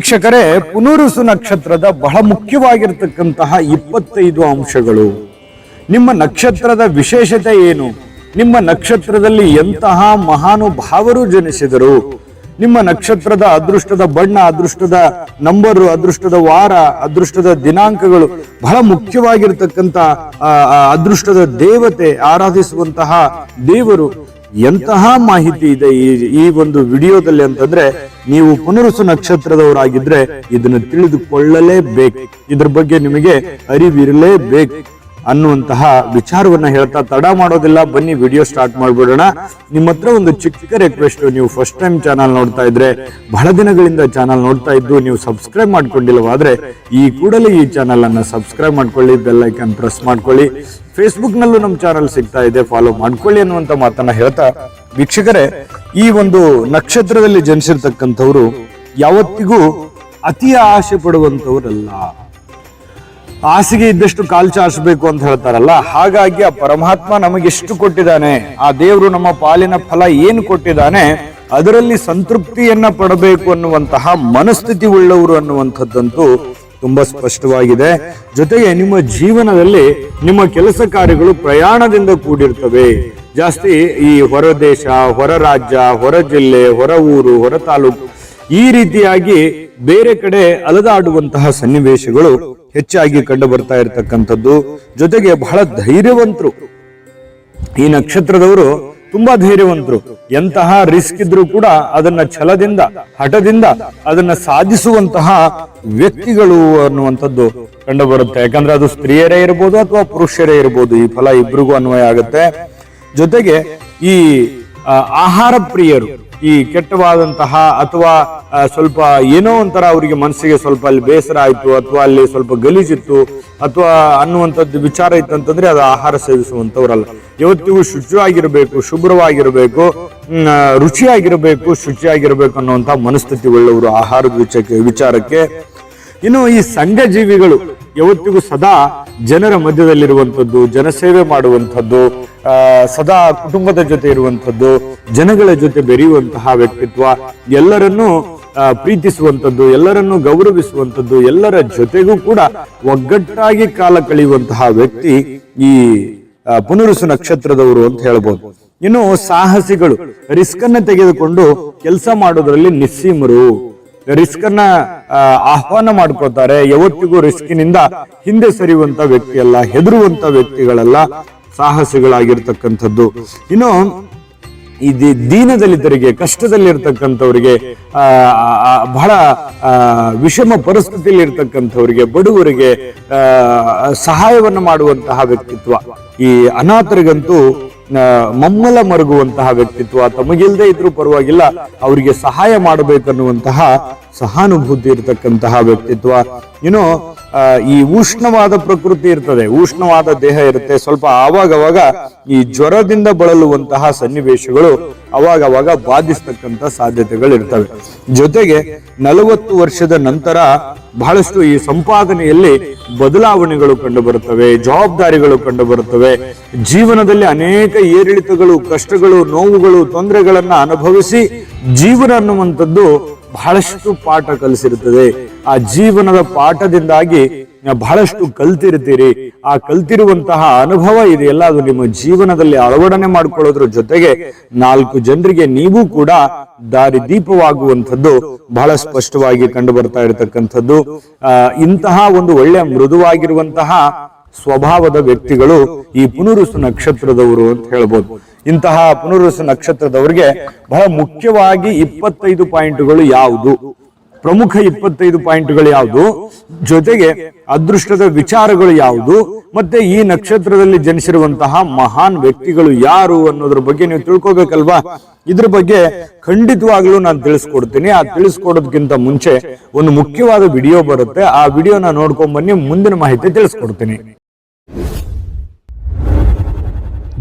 ವೀಕ್ಷಕರೇ, ಪುನರುಸು ನಕ್ಷತ್ರದ ಬಹಳ ಮುಖ್ಯವಾಗಿರ್ತಕ್ಕಂತಹ ಇಪ್ಪತ್ತೈದು ಅಂಶಗಳು. ನಿಮ್ಮ ನಕ್ಷತ್ರದ ವಿಶೇಷತೆ ಏನು? ನಿಮ್ಮ ನಕ್ಷತ್ರದಲ್ಲಿ ಎಂತಹ ಮಹಾನುಭಾವರು ಜನಿಸಿದರು? ನಿಮ್ಮ ನಕ್ಷತ್ರದ ಅದೃಷ್ಟದ ಬಣ್ಣ, ಅದೃಷ್ಟದ ನಂಬರು, ಅದೃಷ್ಟದ ವಾರ, ಅದೃಷ್ಟದ ದಿನಾಂಕಗಳು ಬಹಳ ಮುಖ್ಯವಾಗಿರ್ತಕ್ಕಂಥ ಅದೃಷ್ಟದ ದೇವತೆ ಆರಾಧಿಸುವಂತಹ ದೇವರು ಎಂತಹ ಮಾಹಿತಿ ಇದೆ ಈ ಒಂದು ವಿಡಿಯೋದಲ್ಲಿ ಅಂತಂದ್ರೆ ನೀವು ಪುನರುಸು ನಕ್ಷತ್ರದವರಾಗಿದ್ರೆ ಇದನ್ನು ತಿಳಿದುಕೊಳ್ಳಲೇಬೇಕು. ಇದ್ರ ಬಗ್ಗೆ ನಿಮಗೆ ಅರಿವಿರಲೇಬೇಕು. ಅನ್ನುವಂತಹ ವಿಚಾರವನ್ನ ಹೇಳ್ತಾ ತಡ ಮಾಡೋದಿಲ್ಲ. ಬನ್ನಿ ವಿಡಿಯೋ ಸ್ಟಾರ್ಟ್ ಮಾಡ್ಬಿಡೋಣ. ನಿಮ್ಮ ಹತ್ರ ಒಂದು ಚಿಕ್ಕ ರಿಕ್ವೆಸ್ಟ್ ನೀವು ಫಸ್ಟ್ ಟೈಮ್ ಚಾನಲ್ ನೋಡ್ತಾ ಇದ್ರೆ, ಬಹಳ ದಿನಗಳಿಂದ ಚಾನಲ್ ನೋಡ್ತಾ ಇದ್ದು, ನೀವು ಸಬ್ಸ್ಕ್ರೈಬ್ ಮಾಡ್ಕೊಂಡಿಲ್ಲವಾದ್ರೆ, ಈ ಕೂಡಲೇ ಈ ಚಾನಲ್ ಅನ್ನ ಸಬ್ಸ್ಕ್ರೈಬ್ ಮಾಡ್ಕೊಳ್ಳಿ ಬೆಲ್ ಐಕನ್ ಪ್ರೆಸ್ ಮಾಡ್ಕೊಳ್ಳಿ. ಫೇಸ್ಬುಕ್ ನಲ್ಲೂ ನಮ್ಮ ಚಾನಲ್ ಸಿಗ್ತಾ ಇದೆ ಫಾಲೋ ಮಾಡ್ಕೊಳ್ಳಿ ಅನ್ನುವಂತ ಮಾತನ್ನ ಹೇಳ್ತಾ, ವೀಕ್ಷಕರೇ, ಈ ಒಂದು ನಕ್ಷತ್ರದಲ್ಲಿ ಜನಿಸಿರ್ತಕ್ಕಂಥವ್ರು ಯಾವತ್ತಿಗೂ ಅತಿ ಆಸೆ ಪಡುವಂತವರಲ್ಲ ಹಾಸಿಗೆ ಇದ್ದಷ್ಟು ಕಾಲು ಚಾಚಬೇಕು ಅಂತ ಹೇಳ್ತಾರಲ್ಲ, ಹಾಗಾಗಿ ಆ ಪರಮಾತ್ಮ ನಮಗೆ ಎಷ್ಟು ಕೊಟ್ಟಿದ್ದಾನೆ, ಆ ದೇವರು ನಮ್ಮ ಪಾಲಿನ ಫಲ ಏನು ಕೊಟ್ಟಿದ್ದಾನೆ, ಅದರಲ್ಲಿ ಸಂತೃಪ್ತಿಯನ್ನ ಪಡಬೇಕು ಅನ್ನುವಂತಹ ಮನಸ್ಥಿತಿ ಉಳ್ಳವರು ಅನ್ನುವಂಥದ್ದಂತೂ ತುಂಬಾ ಸ್ಪಷ್ಟವಾಗಿದೆ. ಜೊತೆಗೆ ನಿಮ್ಮ ಜೀವನದಲ್ಲಿ ನಿಮ್ಮ ಕೆಲಸ ಕಾರ್ಯಗಳು ಪ್ರಯಾಣದಿಂದ ಕೂಡಿರ್ತವೆ. ಜಾಸ್ತಿ ಈ ಹೊರ ದೇಶ, ಹೊರ ರಾಜ್ಯ, ಹೊರ ಜಿಲ್ಲೆ, ಹೊರ ಊರು, ಹೊರ ತಾಲೂಕು ಈ ರೀತಿಯಾಗಿ ಬೇರೆ ಕಡೆ ಅಲದಾಡುವಂತಹ ಸನ್ನಿವೇಶಗಳು ಹೆಚ್ಚಾಗಿ ಕಂಡು ಬರ್ತಾ ಇರತಕ್ಕಂಥದ್ದು. ಜೊತೆಗೆ ಬಹಳ ಧೈರ್ಯವಂತರು. ಈ ನಕ್ಷತ್ರದವರು ತುಂಬಾ ಧೈರ್ಯವಂತರು. ಎಂತಹ ರಿಸ್ಕ್ ಇದ್ರೂ ಕೂಡ ಅದನ್ನ ಛಲದಿಂದ, ಹಠದಿಂದ ಅದನ್ನ ಸಾಧಿಸುವಂತಹ ವ್ಯಕ್ತಿಗಳು ಅನ್ನುವಂಥದ್ದು ಕಂಡು ಬರುತ್ತೆ ಯಾಕಂದ್ರೆ ಅದು ಸ್ತ್ರೀಯರೇ ಇರ್ಬೋದು ಅಥವಾ ಪುರುಷರೇ ಇರ್ಬೋದು, ಈ ಫಲ ಇಬ್ರಿಗೂ ಅನ್ವಯ ಆಗುತ್ತೆ. ಜೊತೆಗೆ ಈ ಆಹಾರ ಪ್ರಿಯರು ಈ ಕೆಟ್ಟವಾದಂತಹ ಅಥವಾ ಸ್ವಲ್ಪ ಏನೋ ಒಂಥರ ಅವರಿಗೆ ಮನಸ್ಸಿಗೆ ಸ್ವಲ್ಪ ಅಲ್ಲಿ ಬೇಸರ ಆಯಿತು, ಅಥವಾ ಅಲ್ಲಿ ಸ್ವಲ್ಪ ಗಲೀಜಿತ್ತು, ಅಥವಾ ಅನ್ನುವಂಥದ್ದು ವಿಚಾರ ಇತ್ತು ಅಂತಂದ್ರೆ ಅದು ಆಹಾರ ಸೇವಿಸುವಂಥವ್ರಲ್ಲ. ಇವತ್ತಿಗೂ ಶುಚಿಯಾಗಿರಬೇಕು, ಶುಭ್ರವಾಗಿರಬೇಕು ರುಚಿಯಾಗಿರಬೇಕು, ಶುಚಿಯಾಗಿರಬೇಕು ಅನ್ನುವಂಥ ಮನಸ್ಥಿತಿ ಉಳ್ಳವರು ಆಹಾರದ ವಿಚಾರಕ್ಕೆ ವಿಚಾರಕ್ಕೆ. ಇನ್ನು ಈ ಸಂಘ ಜೀವಿಗಳು ಯಾವತ್ತಿಗೂ ಸದಾ ಜನರ ಮಧ್ಯದಲ್ಲಿರುವಂಥದ್ದು, ಜನಸೇವೆ ಮಾಡುವಂಥದ್ದು ಸದಾ ಕುಟುಂಬದ ಜೊತೆ ಇರುವಂಥದ್ದು, ಜನಗಳ ಜೊತೆ ಬೆರೆಯುವಂತಹ ವ್ಯಕ್ತಿತ್ವ, ಎಲ್ಲರನ್ನೂ ಪ್ರೀತಿಸುವಂಥದ್ದು, ಎಲ್ಲರನ್ನು ಗೌರವಿಸುವಂಥದ್ದು, ಎಲ್ಲರ ಜೊತೆಗೂ ಕೂಡ ಒಗ್ಗಟ್ಟಾಗಿ ಕಾಲ ಕಳೆಯುವಂತಹ ವ್ಯಕ್ತಿ ಈ ಪುನರುಸು ನಕ್ಷತ್ರದವರು ಅಂತ ಹೇಳ್ಬೋದು. ಇನ್ನು ಸಾಹಸಿಗಳು ರಿಸ್ಕ್ ಅನ್ನ ತೆಗೆದುಕೊಂಡು ಕೆಲಸ ಮಾಡೋದ್ರಲ್ಲಿ ನಿಸ್ಸೀಮರು. ರಿಸ್ಕ್ ಅನ್ನ ಆಹ್ವಾನ ಮಾಡ್ಕೋತಾರೆ ಯಾವತ್ತಿಗೂ ರಿಸ್ಕಿನಿಂದ ಹಿಂದೆ ಸರಿಯುವಂತ ವ್ಯಕ್ತಿ ಅಲ್ಲ ಹೆದರುವಂತ ವ್ಯಕ್ತಿಗಳಲ್ಲ. ಸಾಹಸಿಗಳಾಗಿರ್ತಕ್ಕಂಥದ್ದು. ಇನ್ನು ಈ ದೀನದಲಿತರಿಗೆ, ಕಷ್ಟದಲ್ಲಿರ್ತಕ್ಕಂಥವರಿಗೆ ಬಹಳ ವಿಷಮ ಪರಿಸ್ಥಿತಿಯಲ್ಲಿ ಇರ್ತಕ್ಕಂಥವರಿಗೆ ಬಡವರಿಗೆ ಸಹಾಯವನ್ನ ಮಾಡುವಂತಹ ವ್ಯಕ್ತಿತ್ವ. ಈ ಅನಾಥರಿಗಂತೂ ಮಮ್ಮಲ ಮರುಗುವಂತಹ ವ್ಯಕ್ತಿತ್ವ, ತಮಗಿಲ್ದೇ ಇದ್ರೂ ಪರವಾಗಿಲ್ಲ, ಅವರಿಗೆ ಸಹಾಯ ಮಾಡಬೇಕನ್ನುವಂತಹ ಸಹಾನುಭೂತಿ ಇರತಕ್ಕಂತಹ ವ್ಯಕ್ತಿತ್ವ. ಏನೋ ಈ ಉಷ್ಣವಾದ ಪ್ರಕೃತಿ ಇರ್ತದೆ, ಉಷ್ಣವಾದ ದೇಹ ಇರುತ್ತೆ. ಸ್ವಲ್ಪ ಆವಾಗವಾಗ ಈ ಜ್ವರದಿಂದ ಬಳಲುವಂತಹ ಸನ್ನಿವೇಶಗಳು ಅವಾಗವಾಗ ಬಾಧಿಸ್ತಕ್ಕಂಥ ಸಾಧ್ಯತೆಗಳು ಇರ್ತವೆ ಜೊತೆಗೆ ನಲವತ್ತು ವರ್ಷದ ನಂತರ ಬಹಳಷ್ಟು ಈ ಸಂಪಾದನೆಯಲ್ಲಿ ಬದಲಾವಣೆಗಳು ಕಂಡು ಬರುತ್ತವೆ ಜವಾಬ್ದಾರಿಗಳು ಕಂಡು ಬರುತ್ತವೆ ಜೀವನದಲ್ಲಿ ಅನೇಕ ಏರಿಳಿತಗಳು, ಕಷ್ಟಗಳು, ನೋವುಗಳು, ತೊಂದರೆಗಳನ್ನ ಅನುಭವಿಸಿ ಜೀವನ ಅನ್ನುವಂಥದ್ದು ಬಹಳಷ್ಟು ಪಾಠ ಕಲಿಸಿರುತ್ತದೆ. ಆ ಜೀವನದ ಪಾಠದಿಂದಾಗಿ ಬಹಳಷ್ಟು ಕಲ್ತಿರ್ತೀರಿ ಆ ಕಲ್ತಿರುವಂತಹ ಅನುಭವ ಇದೆಯಲ್ಲ ಅದು ನಿಮ್ಮ ಜೀವನದಲ್ಲಿ ಅಳವಡನೆ ಮಾಡ್ಕೊಳ್ಳೋದ್ರ ಜೊತೆಗೆ ನಾಲ್ಕು ಜನರಿಗೆ ನೀವು ಕೂಡ ದಾರಿ ದೀಪವಾಗುವಂಥದ್ದು ಬಹಳ ಸ್ಪಷ್ಟವಾಗಿ ಕಂಡು ಬರ್ತಾ ಇರತಕ್ಕಂಥದ್ದು ಇಂತಹ ಒಂದು ಒಳ್ಳೆಯ ಮೃದುವಾಗಿರುವಂತಹ ಸ್ವಭಾವದ ವ್ಯಕ್ತಿಗಳು ಈ ಪುನರುಸು ನಕ್ಷತ್ರದವರು ಅಂತ ಹೇಳ್ಬೋದು. ಇಂತಹ ಪುನರುಸು ನಕ್ಷತ್ರದವರಿಗೆ ಬಹಳ ಮುಖ್ಯವಾಗಿ ಇಪ್ಪತ್ತೈದು ಪಾಯಿಂಟ್ಗಳು ಯಾವುದು? ಪ್ರಮುಖ ಇಪ್ಪತ್ತೈದು ಪಾಯಿಂಟ್ಗಳು ಯಾವುದು? ಜೊತೆಗೆ ಅದೃಷ್ಟದ ವಿಚಾರಗಳು ಯಾವುದು? ಮತ್ತೆ ಈ ನಕ್ಷತ್ರದಲ್ಲಿ ಜನಿಸಿರುವಂತಹ ಮಹಾನ್ ವ್ಯಕ್ತಿಗಳು ಯಾರು ಅನ್ನೋದ್ರ ಬಗ್ಗೆ ನೀವು ತಿಳ್ಕೊಬೇಕಲ್ವಾ? ಇದ್ರ ಬಗ್ಗೆ ಖಂಡಿತವಾಗ್ಲೂ ನಾನು ತಿಳಿಸ್ಕೊಡ್ತೀನಿ. ಆ ತಿಳಿಸ್ಕೊಡೋದಕ್ಕಿಂತ ಮುಂಚೆ ಒಂದು ಮುಖ್ಯವಾದ ವಿಡಿಯೋ ಬರುತ್ತೆ. ಆ ವಿಡಿಯೋನ ನೋಡ್ಕೊಂಡ್ ಬನ್ನಿ ಮುಂದಿನ ಮಾಹಿತಿ ತಿಳಿಸ್ಕೊಡ್ತೀನಿ.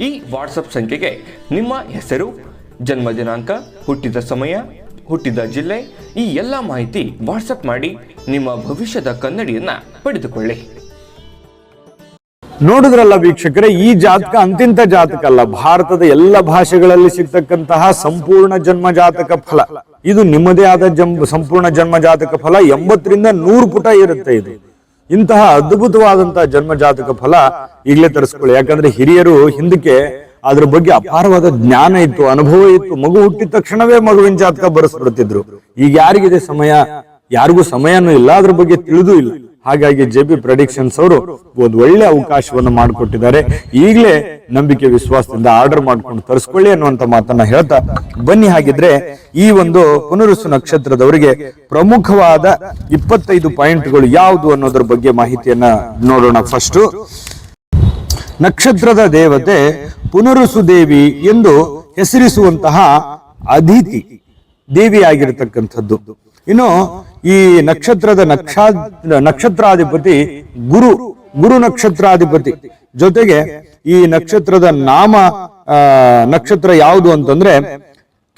ಈ ವಾಟ್ಸಪ್ ಸಂಖ್ಯೆಗೆ ನಿಮ್ಮ ಹೆಸರು, ಜನ್ಮ ದಿನಾಂಕ, ಹುಟ್ಟಿದ ಸಮಯ, ಹುಟ್ಟಿದ ಜಿಲ್ಲೆ, ಈ ಎಲ್ಲ ಮಾಹಿತಿ ವಾಟ್ಸಪ್ ಮಾಡಿ ನಿಮ್ಮ ಭವಿಷ್ಯದ ಕನ್ನಡಿಯನ್ನ ಪಡೆದುಕೊಳ್ಳಿ. ನೋಡಿದ್ರಲ್ಲ ವೀಕ್ಷಕರೇ, ಈ ಜಾತಕ ಅಂತಿಂತ ಜಾತಕ ಅಲ್ಲ. ಭಾರತದ ಎಲ್ಲ ಭಾಷೆಗಳಲ್ಲಿ ಸಿಗ್ತಕ್ಕಂತಹ ಸಂಪೂರ್ಣ ಜನ್ಮ ಜಾತಕ ಫಲ. ಇದು ನಿಮ್ಮದೇ ಆದ ಜಂ, ಸಂಪೂರ್ಣ ಜನ್ಮ ಜಾತಕ ಫಲ. ಎಂಬತ್ತರಿಂದ ನೂರು ಪುಟ ಇರುತ್ತೆ ಇದು. ಇಂತಹ ಅದ್ಭುತವಾದಂತಹ ಜನ್ಮ ಜಾತಕ ಫಲ ಈಗಲೇ ತರಿಸ್ಕೊಳ್ಳಿ. ಯಾಕಂದ್ರೆ ಹಿರಿಯರು ಹಿಂದಕ್ಕೆ ಅದ್ರ ಬಗ್ಗೆ ಅಪಾರವಾದ ಜ್ಞಾನ ಇತ್ತು, ಅನುಭವ ಇತ್ತು. ಮಗು ಹುಟ್ಟಿದ ತಕ್ಷಣವೇ ಮಗುವಿನ ಜಾತಕ ಬರೆಸ್ಬಿಡ್ತಿದ್ರು. ಈಗ ಯಾರಿಗಿದೆ ಸಮಯ? ಯಾರಿಗೂ ಸಮಯನೂ ಇಲ್ಲ, ಅದ್ರ ಬಗ್ಗೆ ತಿಳಿದೂ ಇಲ್ಲ. ಹಾಗಾಗಿ ಜೆ ಪಿ ಪ್ರೊಡಿಕ್ಷನ್ಸ್ ಅವರು ಒಂದು ಒಳ್ಳೆ ಅವಕಾಶವನ್ನು ಮಾಡಿಕೊಟ್ಟಿದ್ದಾರೆ. ಈಗಲೇ ನಂಬಿಕೆ, ವಿಶ್ವಾಸದಿಂದ ಆರ್ಡರ್ ಮಾಡ್ಕೊಂಡು ತರಿಸ್ಕೊಳ್ಳಿ ಅನ್ನುವಂತ ಮಾತನ್ನ ಹೇಳ್ತಾ ಬನ್ನಿ. ಹಾಗಿದ್ರೆ ಈ ಒಂದು ಪುನರುಸು ನಕ್ಷತ್ರದವರಿಗೆ ಪ್ರಮುಖವಾದ ಇಪ್ಪತ್ತೈದು ಪಾಯಿಂಟ್ಗಳು ಯಾವುದು ಅನ್ನೋದ್ರ ಬಗ್ಗೆ ಮಾಹಿತಿಯನ್ನ ನೋಡೋಣ ಫಸ್ಟ್ ನಕ್ಷತ್ರದ ದೇವತೆ ಪುನರುಸು ದೇವಿ ಎಂದು ಹೆಸರಿಸುವಂತಹ ಅದಿತಿ ದೇವಿಯಾಗಿರ್ತಕ್ಕಂಥದ್ದು. ಇನ್ನು ಈ ನಕ್ಷತ್ರದ ನಕ್ಷಾ ನಕ್ಷತ್ರಾಧಿಪತಿ ಗುರು ಗುರು ನಕ್ಷತ್ರಾಧಿಪತಿ. ಜೊತೆಗೆ ಈ ನಕ್ಷತ್ರದ ನಾಮ ನಕ್ಷತ್ರ ಯಾವುದು ಅಂತಂದ್ರೆ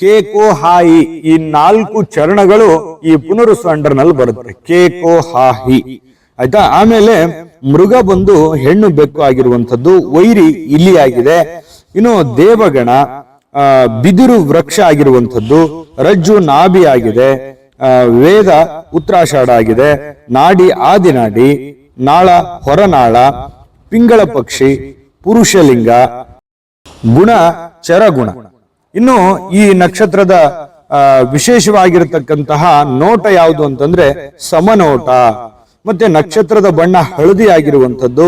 ಕೇಕೋ ಹಾಯಿ ಈ ನಾಲ್ಕು ಚರಣಗಳು ಈ ಪುನರುಸು ಅಂಡರ್ನಲ್ಲಿ ಬರುತ್ತೆ ಕೇಕೋ ಹಾಹಿ ಆಯ್ತಾ? ಆಮೇಲೆ ಮೃಗ ಬಂದು ಹೆಣ್ಣು ಬೆಕ್ಕು ಆಗಿರುವಂಥದ್ದು, ವೈರಿ ಇಲಿ ಆಗಿದೆ. ಇನ್ನು ದೇವಗಣ ಬಿದಿರು ವೃಕ್ಷ ಆಗಿರುವಂಥದ್ದು, ರಜ್ಜು ನಾಭಿ ಆಗಿದೆ. ವೇದ ಉತ್ತರಾಷಾಢ ಆಗಿದೆ. ನಾಡಿ ಆದಿನಾಡಿ ನಾಳ ಹೊರನಾಳ, ಪಿಂಗಳ ಪಕ್ಷಿ, ಪುರುಷಲಿಂಗ, ಗುಣ ಚರಗುಣ. ಇನ್ನು ಈ ನಕ್ಷತ್ರದ ವಿಶೇಷವಾಗಿರತಕ್ಕಂತಹ ನೋಟ ಯಾವುದು ಅಂತಂದ್ರೆ ಸಮನೋಟ. ಮತ್ತೆ ನಕ್ಷತ್ರದ ಬಣ್ಣ ಹಳದಿ ಆಗಿರುವಂಥದ್ದು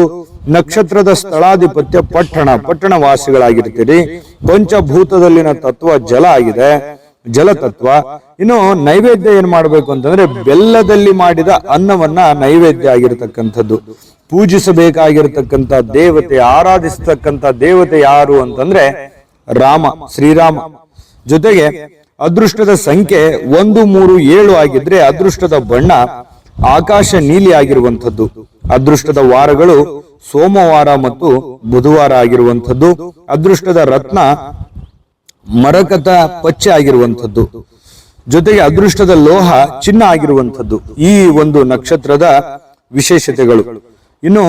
ನಕ್ಷತ್ರದ ಸ್ಥಳಾಧಿಪತ್ಯ ಪಟ್ಟಣ ಪಟ್ಟಣ ವಾಸಿಗಳಾಗಿರ್ತೀರಿ ಪಂಚಭೂತದಲ್ಲಿನ ತತ್ವ ಜಲ ಆಗಿದೆ. ಜಲತತ್ವ. ಇನ್ನು ನೈವೇದ್ಯ ಏನ್ ಮಾಡ್ಬೇಕು ಅಂತಂದ್ರೆ ಬೆಲ್ಲದಲ್ಲಿ ಮಾಡಿದ ಅನ್ನವನ್ನ ನೈವೇದ್ಯ ಆಗಿರತಕ್ಕಂಥದ್ದು. ಪೂಜಿಸಬೇಕಾಗಿರತಕ್ಕಂಥ ದೇವತೆ, ಆರಾಧಿಸತಕ್ಕಂಥ ದೇವತೆ ಯಾರು ಅಂತಂದ್ರೆ ರಾಮ, ಶ್ರೀರಾಮ. ಜೊತೆಗೆ ಅದೃಷ್ಟದ ಸಂಖ್ಯೆ ಒಂದು, ಮೂರು, ಏಳು ಆಗಿದ್ರೆ ಅದೃಷ್ಟದ ಬಣ್ಣ ಆಕಾಶ ನೀಲಿ ಆಗಿರುವಂಥದ್ದು. ಅದೃಷ್ಟದ ವಾರಗಳು ಸೋಮವಾರ ಮತ್ತು ಬುಧವಾರ ಆಗಿರುವಂಥದ್ದು. ಅದೃಷ್ಟದ ರತ್ನ ಮರಕತ ಪಚ್ಚೆ ಆಗಿರುವಂಥದ್ದು. ಜೊತೆಗೆ ಅದೃಷ್ಟದ ಲೋಹ ಚಿನ್ನ ಆಗಿರುವಂಥದ್ದು. ಈ ಒಂದು ನಕ್ಷತ್ರದ ವಿಶೇಷತೆಗಳು. ಇನ್ನು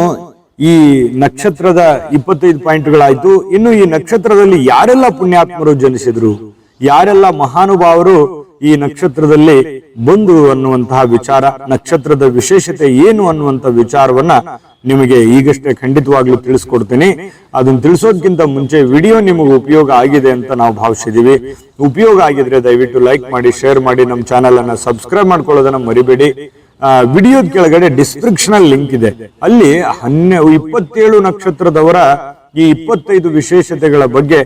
ಈ ನಕ್ಷತ್ರದ ಇಪ್ಪತ್ತೈದು ಪಾಯಿಂಟ್ಗಳಾಯ್ತು. ಇನ್ನು ಈ ನಕ್ಷತ್ರದಲ್ಲಿ ಯಾರೆಲ್ಲ ಪುಣ್ಯಾತ್ಮರು ಜನಿಸಿದ್ರು? ಯಾರೆಲ್ಲ ಮಹಾನುಭಾವರು ಈ ನಕ್ಷತ್ರದಲ್ಲಿ ಬಂದು ಅನ್ನುವಂತಹ ವಿಚಾರ, ನಕ್ಷತ್ರದ ವಿಶೇಷತೆ ಏನು ಅನ್ನುವಂತ ವಿಚಾರವನ್ನ ನಿಮಗೆ ಈಗಷ್ಟೇ ಖಂಡಿತವಾಗ್ಲೂ ತಿಳಿಸ್ಕೊಡ್ತೀನಿ. ಅದನ್ನ ತಿಳಿಸೋದ್ಕಿಂತ ಮುಂಚೆ ವಿಡಿಯೋ ನಿಮಗೆ ಉಪಯೋಗ ಆಗಿದೆ ಅಂತ ನಾವು ಭಾವಿಸಿದೀವಿ ಉಪಯೋಗ ಆಗಿದ್ರೆ ದಯವಿಟ್ಟು ಲೈಕ್ ಮಾಡಿ, ಶೇರ್ ಮಾಡಿ, ನಮ್ಮ ಚಾನೆಲ್ ಅನ್ನ ಸಬ್ಸ್ಕ್ರೈಬ್ ಮಾಡ್ಕೊಳ್ಳೋದನ್ನ ಮರಿಬೇಡಿ. ವಿಡಿಯೋದ ಕೆಳಗಡೆ ಡಿಸ್ಕ್ರಿಪ್ಷನ್ ಲಿಂಕ್ ಇದೆ. ಅಲ್ಲಿ ಹನ್ನೆ, ಇಪ್ಪತ್ತೇಳು ನಕ್ಷತ್ರದವರ ಈ ಇಪ್ಪತ್ತೈದು ವಿಶೇಷತೆಗಳ ಬಗ್ಗೆ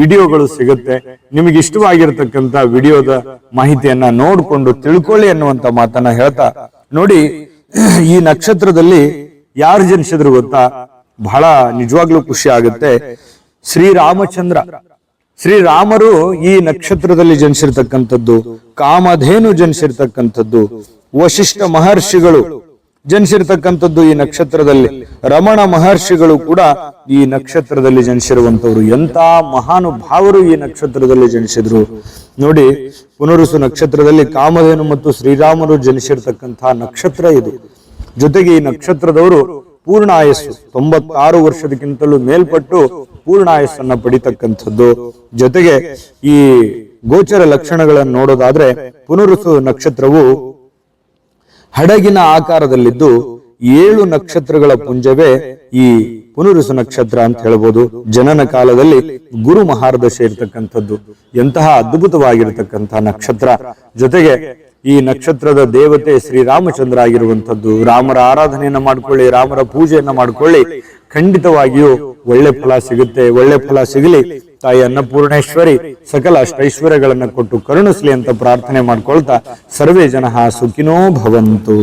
ವಿಡಿಯೋಗಳು ಸಿಗುತ್ತೆ. ನಿಮಗೆ ಇಷ್ಟವಾಗಿರ್ತಕ್ಕಂತ ವಿಡಿಯೋದ ಮಾಹಿತಿಯನ್ನ ನೋಡ್ಕೊಂಡು ತಿಳ್ಕೊಳ್ಳಿ ಅನ್ನುವಂತ ಮಾತನ್ನ ಹೇಳ್ತಾ ನೋಡಿ, ಈ ನಕ್ಷತ್ರದಲ್ಲಿ ಯಾರು ಜನಿಸಿದ್ರು ಗೊತ್ತಾ? ಬಹಳ ನಿಜವಾಗ್ಲೂ ಖುಷಿ ಆಗುತ್ತೆ. ಶ್ರೀರಾಮಚಂದ್ರ ಶ್ರೀರಾಮರು ಈ ನಕ್ಷತ್ರದಲ್ಲಿ ಜನಿಸಿರ್ತಕ್ಕಂಥದ್ದು, ಕಾಮಧೇನು ಜನಿಸಿರ್ತಕ್ಕಂಥದ್ದು ವಶಿಷ್ಠ ಮಹರ್ಷಿಗಳು ಜನಿಸಿರ್ತಕ್ಕಂಥದ್ದು ಈ ನಕ್ಷತ್ರದಲ್ಲಿ. ರಮಣ ಮಹರ್ಷಿಗಳು ಕೂಡ ಈ ನಕ್ಷತ್ರದಲ್ಲಿ ಜನಿಸಿರುವಂತವ್ರು ಎಂತ ಮಹಾನುಭಾವರು ಈ ನಕ್ಷತ್ರದಲ್ಲಿ ಜನಿಸಿದ್ರು. ನೋಡಿ, ಪುನರುಸು ನಕ್ಷತ್ರದಲ್ಲಿ ಕಾಮಧೇನು ಮತ್ತು ಶ್ರೀರಾಮರು ಜನಿಸಿರ್ತಕ್ಕಂತಹ ನಕ್ಷತ್ರ ಇದು. ಜೊತೆಗೆ ಈ ನಕ್ಷತ್ರದವರು ಪೂರ್ಣ ಆಯಸ್ಸು. ತೊಂಬತ್ತಾರು ವರ್ಷದಕ್ಕಿಂತಲೂ ಮೇಲ್ಪಟ್ಟು ಪೂರ್ಣ ಆಯಸ್ಸನ್ನ ಪಡಿತಕ್ಕಂಥದ್ದು. ಜೊತೆಗೆ ಈ ಗೋಚರ ಲಕ್ಷಣಗಳನ್ನು ನೋಡೋದಾದ್ರೆ ಪುನರುಸು ನಕ್ಷತ್ರವು ಹಡಗಿನ ಆಕಾರದಲ್ಲಿದ್ದು ಏಳು ನಕ್ಷತ್ರಗಳ ಪುಂಜವೇ ಈ ಪುನರುಸು ನಕ್ಷತ್ರ ಅಂತ ಹೇಳ್ಬೋದು. ಜನನ ಕಾಲದಲ್ಲಿ ಗುರು ಮಹಾರದಶೆ ಇರತಕ್ಕಂಥದ್ದು. ಎಂತಹ ಅದ್ಭುತವಾಗಿರತಕ್ಕಂತಹ ನಕ್ಷತ್ರ. ಜೊತೆಗೆ ಈ ನಕ್ಷತ್ರದ ದೇವತೆ ಶ್ರೀರಾಮಚಂದ್ರ ಆಗಿರುವಂಥದ್ದು ರಾಮರ ಆರಾಧನೆಯನ್ನ ಮಾಡ್ಕೊಳ್ಳಿ, ರಾಮರ ಪೂಜೆಯನ್ನ ಮಾಡ್ಕೊಳ್ಳಿ. ಖಂಡಿತವಾಗಿಯೂ ಒಳ್ಳೆ ಫಲ ಸಿಗುತ್ತೆ. ಒಳ್ಳೆ ಫಲ ಸಿಗಲಿ. ತಾಯಿ ಅನ್ನಪೂರ್ಣೇಶ್ವರಿ ಸಕಲ ಅಷ್ಟೈಶ್ವರ್ಯಗಳನ್ನು ಕೊಟ್ಟು ಕರುಣಿಸಲಿ ಅಂತ ಪ್ರಾರ್ಥನೆ ಮಾಡ್ಕೊಳ್ತಾ ಸರ್ವೇ ಜನ ಸುಖಿನೋ ಭವಂತು.